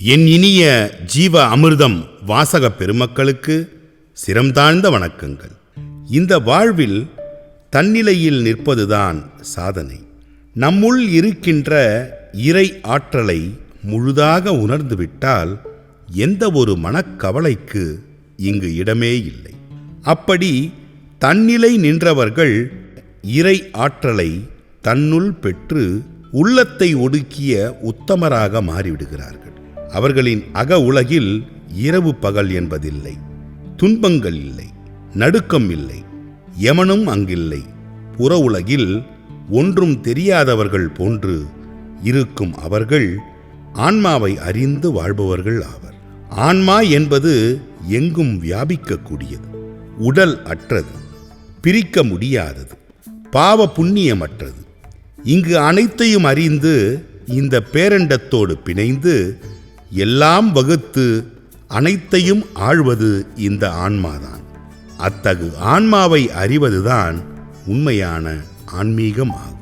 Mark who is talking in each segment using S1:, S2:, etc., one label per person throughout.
S1: என் இனிய ஜீவ அமிர்தம் வாசக பெருமக்களுக்கு சிரம்தாழ்ந்த வணக்கங்கள். இந்த வாழ்வில் தன்னிலையில் நிற்பதுதான் சாதனை. நம்முள் இருக்கின்ற இறை ஆற்றலை முழுதாக உணர்ந்துவிட்டால் எந்த ஒரு மனக்கவலைக்கு இங்கு இடமே இல்லை. அப்படி தன்னிலை நின்றவர்கள் இறை ஆற்றலை தன்னுள் பெற்று உள்ளத்தை ஒடுக்கிய உத்தமராக மாறிவிடுகிறார்கள். அவர்களின் அக உலகில் இரவு பகல் என்பதில்லை துன்பங்கள் இல்லை நடுக்கம் இல்லை யமனும் அங்கில்லை. புற உலகில் ஒன்றும் தெரியாதவர்கள் போன்று இருக்கும் அவர்கள் ஆன்மாவை அறிந்து வாழ்பவர்கள் ஆவர். ஆன்மா என்பது எங்கும் வியாபிக்கக்கூடியது உடல் அற்றது பிரிக்க முடியாதது பாவ புண்ணியமற்றது. இங்கு அனைத்தையும் அறிந்து இந்த பேரண்டத்தோடு பிணைந்து எல்லாம் வகுத்து அனைத்தையும் ஆழ்வது இந்த ஆன்மாதான். அத்தகு ஆன்மாவை அறிவதுதான் உண்மையான ஆன்மீகம் ஆகும்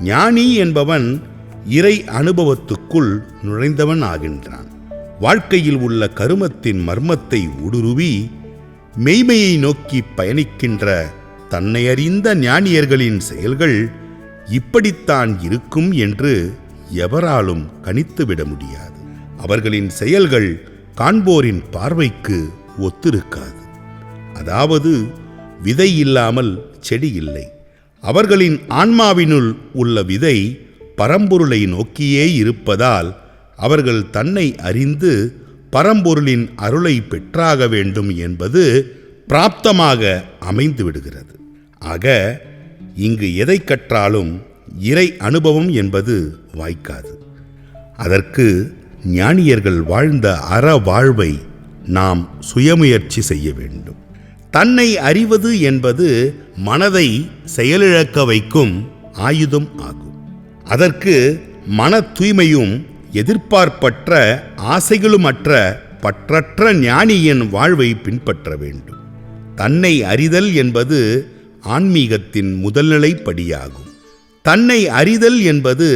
S1: ஞானி என்பவன் இறை அனுபவத்துக்குள் நுழைந்தவன் ஆகின்றான். வாழ்க்கையில் உள்ள கருமத்தின் மர்மத்தை ஊடுருவி மெய்மையை நோக்கி பயணிக்கின்ற தன்னை அறிந்த ஞானியர்களின் செயல்கள் இப்படித்தான் இருக்கும் என்று எவராலும் கணித்துவிட முடியாது. அவர்களின் செயல்கள் காண்போரின் பார்வைக்கு ஒத்திருக்காது. அதாவது விதை இல்லாமல் செடி இல்லை. அவர்களின் ஆன்மாவினுள் உள்ள விதை பரம்பொருளை நோக்கியே இருப்பதால் அவர்கள் தன்னை அறிந்து பரம்பொருளின் அருளை பெற்றாக வேண்டும் என்பது பிராப்தமாக அமைந்து விடுகிறது. ஆக இங்கு எதை கற்றாலும் இறை அனுபவம் என்பது வாய்க்காது. அதற்கு ஞானியர்கள் வாழ்ந்த அற வாழ்வை நாம் சுயமுயற்சி செய்ய வேண்டும். தன்னை அறிவது என்பது மனதை செயலிழக்க வைக்கும் ஆயுதம் ஆகும். அதற்கு மன தூய்மையும் எதிர்பார்ப்பற்ற ஆசைகளுமற்ற பற்றற்ற ஞானியின் வாழ்வை பின்பற்ற வேண்டும். தன்னை அறிதல் என்பது ஆன்மீகத்தின் முதல்நிலை படியாகும் தன்னை அறிதல் என்பது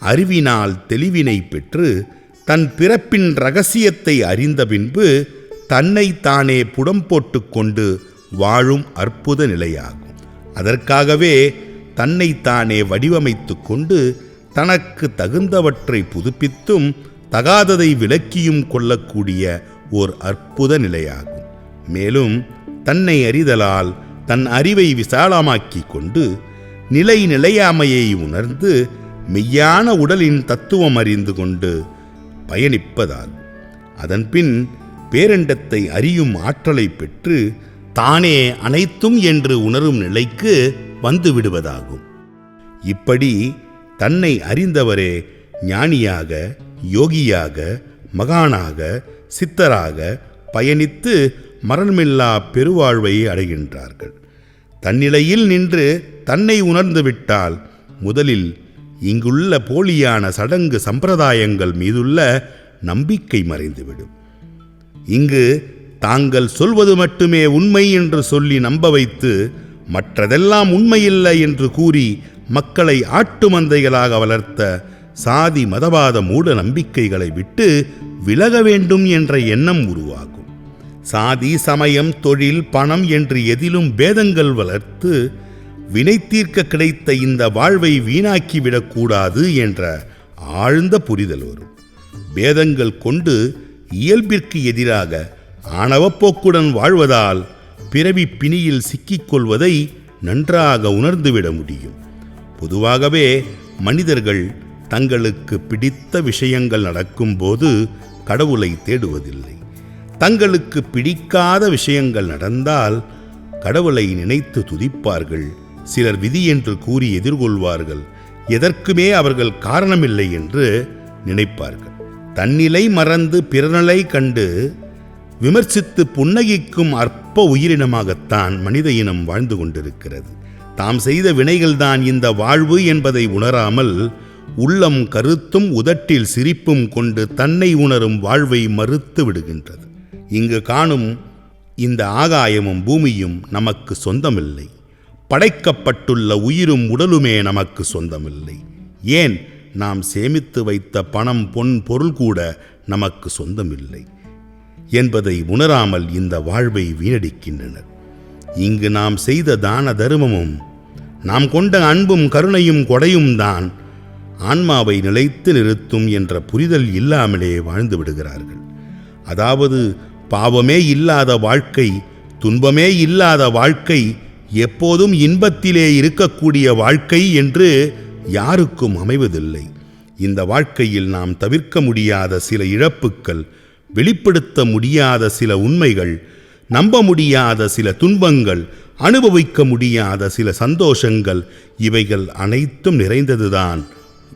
S1: அறிவினால் தெளிவினை பெற்று தன் பிறப்பின் ரகசியத்தை அறிந்த பின்பு தன்னை தானே புடம் போட்டுக்கொண்டு வாழும் அற்புத நிலையாகும். அதற்காகவே தன்னை தானே வடிவமைத்து கொண்டு தனக்கு தகுந்தவற்றை புதுப்பித்தும் தகாததை விளக்கியும் கொள்ளக்கூடிய ஓர் அற்புத நிலையாகும். மேலும் தன்னை அறிதலால் தன் அறிவை விசாலமாக்கிக் கொண்டு நிலை நிலையாமையை உணர்ந்து மெய்யான உடலின் தத்துவம் அறிந்து கொண்டு பயணிப்பதால் அதன்பின் பேரண்டத்தை அறியும் ஆற்றலை பெற்று தானே அனைத்தும் என்று உணரும் நிலைக்கு வந்துவிடுவதாகும் இப்படி தன்னை அறிந்தவரே ஞானியாக யோகியாக மகானாக சித்தராக பயணித்து மரணமில்லா பெருவாழ்வை அடைகின்றார்கள். தன்னிலையில் நின்று தன்னை உணர்ந்துவிட்டால் முதலில் இங்குள்ள போலியான சடங்கு சம்பிரதாயங்கள் மீதுள்ள நம்பிக்கை மறைந்துவிடும். இங்கு தாங்கள் சொல்வது மட்டுமே உண்மை என்று சொல்லி நம்ப வைத்து மற்றதெல்லாம் உண்மையில்லை என்று கூறி மக்களை ஆட்டு மந்தைகளாக வளர்த்த சாதி மதவாத மூட நம்பிக்கைகளை விட்டு விலக வேண்டும் என்ற எண்ணம் உருவாகும். சாதி சமயம் தொழில் பணம் என்று எதிலும் பேதங்கள் வளர்த்து வினை தீர்க்க கிடைத்த இந்த வாழ்வை வீணாக்கிவிடக்கூடாது என்ற ஆழ்ந்த புரிதல் வரும். பேதங்கள் கொண்டு இயல்பிற்கு எதிராக ஆணவப்போக்குடன் வாழ்வதால் பிறவி பிணியில் சிக்கிக்கொள்வதை நன்றாக உணர்ந்துவிட முடியும். பொதுவாகவே மனிதர்கள் தங்களுக்கு பிடித்த விஷயங்கள் நடக்கும்போது கடவுளை தேடுவதில்லை. தங்களுக்கு பிடிக்காத விஷயங்கள் நடந்தால் கடவுளை நினைத்து துதிப்பார்கள். சிலர் விதி என்று கூறி எதிர்கொள்வார்கள். எதற்குமே அவர்கள் காரணமில்லை என்று நினைப்பார்கள். தன்னிலை மறந்து பிறநிலை கண்டு விமர்சித்து புன்னகிக்கும் அற்ப உயிரினமாகத்தான் மனித இனம் வாழ்ந்து கொண்டிருக்கிறது. தாம் செய்த வினைகள்தான் இந்த வாழ்வு என்பதை உணராமல் உள்ளம் கருத்தும் உதட்டில் சிரிப்பும் கொண்டு தன்னை உணரும் வாழ்வை மறுத்து விடுகின்றது. இங்கு காணும் இந்த ஆகாயமும் பூமியும் நமக்கு சொந்தமில்லை. படைக்கப்பட்டுள்ள உயிரும் உடலுமே நமக்கு சொந்தமில்லை. ஏன்? நாம் சேமித்து வைத்த பணம் பொன் பொருள் கூட நமக்கு சொந்தமில்லை என்பதை உணராமல் இந்த வாழ்வை வீணடிக்கின்றனர். இங்கு நாம் செய்த தான தருமமும் நாம் கொண்ட அன்பும் கருணையும் கொடையும் தான் ஆன்மாவை நிலைத்து நிறுத்தும் என்ற புரிதல் இல்லாமலே வாழ்ந்து விடுகிறார்கள். அதாவது பாவமே இல்லாத வாழ்க்கை துன்பமே இல்லாத வாழ்க்கை எப்போதும் இன்பத்திலே இருக்கக்கூடிய வாழ்க்கை என்று யாருக்கும் அமைவதில்லை. இந்த வாழ்க்கையில் நாம் தவிர்க்க முடியாத சில இழப்புக்கள் வெளிப்படுத்த முடியாத சில உண்மைகள் நம்ப முடியாத சில துன்பங்கள் அனுபவிக்க முடியாத சில சந்தோஷங்கள் இவைகள் அனைத்தும் நிறைந்ததுதான்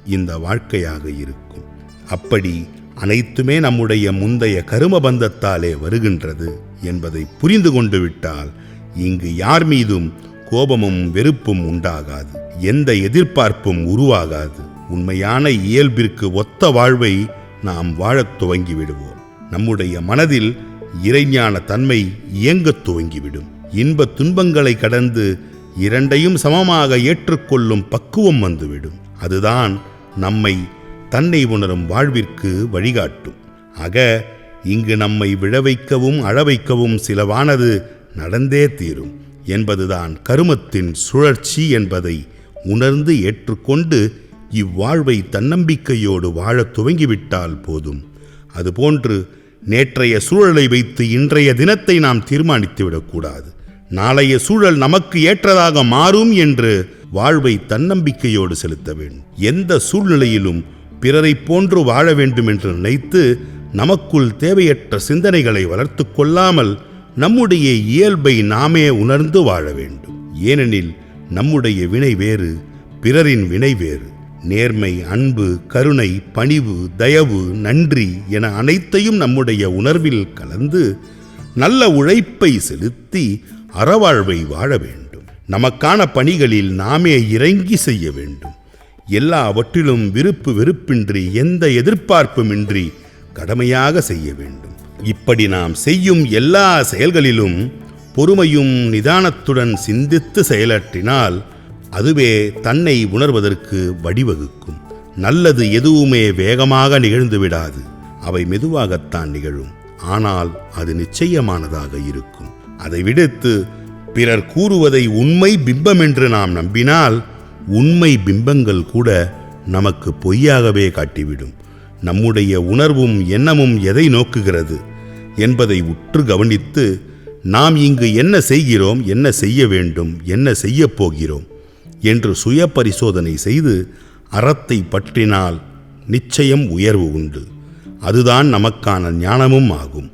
S1: இந்த வாழ்க்கையாக இருக்கும். அப்படி அனைத்துமே நம்முடைய முந்தைய கரும பந்தத்தாலே வருகின்றது என்பதை புரிந்து கொண்டு விட்டால் இங்கு யார் மீதும் கோபமும் வெறுப்பும் உண்டாகாது. எந்த எதிர்பார்ப்பும் உருவாகாது. உண்மையான இயல்பிற்கு ஒத்த வாழ்வை நாம் வாழத் துவங்கிவிடுவோம். நம்முடைய மனதில் இறைஞான தன்மை இயங்கத் துவங்கிவிடும். இன்ப துன்பங்களை கடந்து இரண்டையும் சமமாக ஏற்றுக்கொள்ளும் பக்குவம் வந்துவிடும். அதுதான் நம்மை தன்னை உணரும் வாழ்விற்கு வழிகாட்டும். ஆக இங்கு நம்மை விழவைக்கவும் அழவைக்கவும் சிலவானது நடந்தே தீரும் என்பதுதான் கருமத்தின் சுழற்சி என்பதை உணர்ந்து ஏற்றுக்கொண்டு இவ்வாழ்வை தன்னம்பிக்கையோடு வாழத் துவங்கிவிட்டால் போதும். அதுபோன்று நேற்றைய சூழலை வைத்து இன்றைய தினத்தை நாம் தீர்மானித்து விடக்கூடாது நாளைய சூழல் நமக்கு ஏற்றதாக மாறும் என்று வாழ்வை தன்னம்பிக்கையோடு செலுத்த வேண்டும். எந்த சூழ்நிலையிலும் பிறரைப் போன்று வாழ வேண்டும் என்று நினைத்து நமக்குள் தேவையற்ற சிந்தனைகளை வளர்த்து கொள்ளாமல் நம்முடைய இயல்பை நாமே உணர்ந்து வாழ வேண்டும். ஏனெனில் நம்முடைய வினை வேறு பிறரின் வினை வேறு. நேர்மை அன்பு கருணை பணிவு தயவு நன்றி என அனைத்தையும் நம்முடைய உணர்வில் கலந்து நல்ல உழைப்பை செலுத்தி அறவாழ்வை வாழ வேண்டும். நமக்கான பணிகளில் நாமே இறங்கி செய்ய வேண்டும். எல்லாவற்றிலும் விருப்பு வெறுப்பின்றி எந்த எதிர்பார்ப்புமின்றி கடமையாக செய்ய வேண்டும். இப்படி நாம் செய்யும் எல்லா செயல்களிலும் பொறுமையும் நிதானத்துடன் சிந்தித்து செயலாற்றினால் அதுவே தன்னை உணர்வதற்கு வழிவகுக்கும். நல்லது எதுவுமே வேகமாக நிகழ்ந்து விடாது அவை மெதுவாகத்தான் நிகழும். ஆனால் அது நிச்சயமானதாக இருக்கும். அதை விடுத்து பிறர் கூறுவதை உண்மை பிம்பம் என்று நாம் நம்பினால் உண்மை பிம்பங்கள் கூட நமக்கு பொய்யாகவே காட்டிவிடும். நம்முடைய உணர்வும் எண்ணமும் எதை நோக்குகிறது? என்பதை உற்று கவனித்து நாம் இங்கு என்ன செய்கிறோம் என்ன செய்ய வேண்டும் என்ன செய்யப் போகிறோம் என்று சுய பரிசோதனை செய்து அறத்தை பற்றினால் நிச்சயம் உயர்வு உண்டு. அதுதான் நமக்கான ஞானமும் ஆகும்.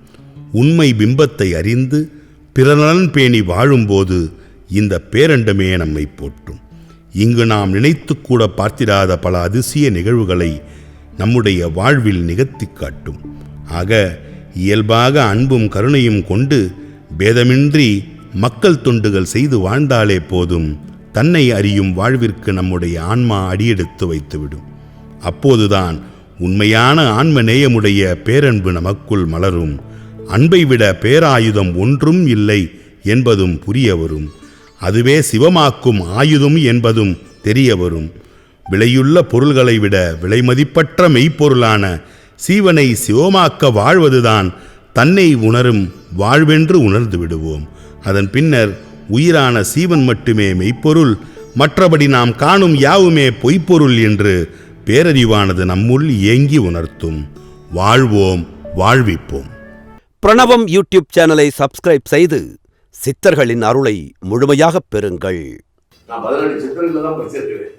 S1: உண்மை பிம்பத்தை அறிந்து பிறநலன் பேணி வாழும்போது இந்த பேரண்டமே நம்மை போற்றும். இங்கு நாம் நினைத்து கூட பார்த்திராத பல அதிசய நிகழ்வுகளை நம்முடைய வாழ்வில் நிகழ்த்தி காட்டும். ஆக இயல்பாக அன்பும் கருணையும் கொண்டு பேதமின்றி மக்கள் தொண்டுகள் செய்து வாழ்ந்தாலே போதும். தன்னை அறியும் வாழ்விற்கு நம்முடைய ஆன்மா அடியெடுத்து வைத்துவிடும். அப்போதுதான் உண்மையான ஆன்ம நேயமுடைய பேரன்பு நமக்குள் மலரும். அன்பை விட பேராயுதம் ஒன்றும் இல்லை என்பதும் புரிய வரும் அதுவே சிவமாக்கும் ஆயுதம் என்பதும் தெரிய வரும் விலையுள்ள பொருள்களை விட விலைமதிப்பற்ற மெய்ப்பொருளான சீவனை சிவமாக்க வாழ்வதுதான் தன்னை உணரும் வாழ்வென்று உணர்ந்து விடுவோம். அதன் பின்னர் உயிரான சீவன் மட்டுமே மெய்ப்பொருள் மற்றபடி நாம் காணும் யாவுமே பொய்ப்பொருள் என்று பேரறிவானது நம்முள் ஏங்கி உணர்த்தும். வாழ்வோம் வாழ்விப்போம்.
S2: பிரணவம் யூடியூப் சேனலை சப்ஸ்கிரைப் செய்து சித்தர்களின் அருளை முழுமையாகப் பெறுங்கள்.
S3: நான் பதினெட்டு சித்திரங்கள் தான் படிச்சிருக்கிறேன்.